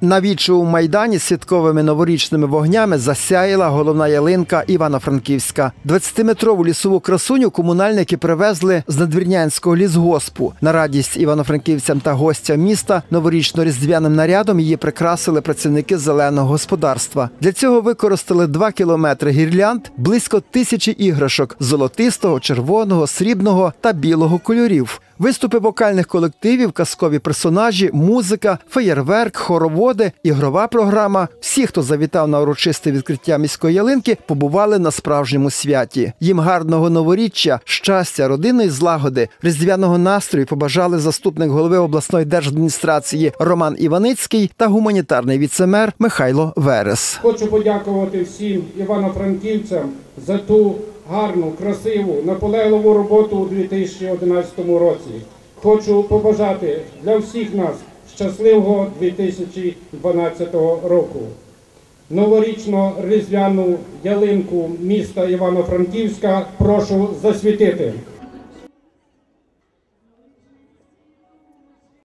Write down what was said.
На вічовому майдані святковими новорічними вогнями засяяла головна ялинка Івано-Франківська. 20-метрову лісову красуню комунальники привезли з надвірнянського лісгоспу. На радість івано-франківцям та гостям міста новорічно-різдвяним нарядом її прикрасили працівники зеленого господарства. Для цього використали 2 кілометри гірлянд, близько тисячі іграшок золотистого, червоного, срібного та білого кольорів. Виступи вокальних колективів, казкові персонажі, музика, феєрверк, хороводи, ігрова програма. Всі, хто завітав на урочисте відкриття міської ялинки, побували на справжньому святі. Їм гарного новоріччя, щастя, родинної злагоди, різдвяного настрою побажали заступник голови обласної держадміністрації Роман Іваницький та гуманітарний віцемер Михайло Верес. Хочу подякувати всім івано-франківцям за ту гарну, красиву, наполегливу роботу у 2011 році. Хочу побажати для всіх нас щасливого 2012 року. Новорічно-різдвяну ялинку міста Івано-Франківська прошу засвітити.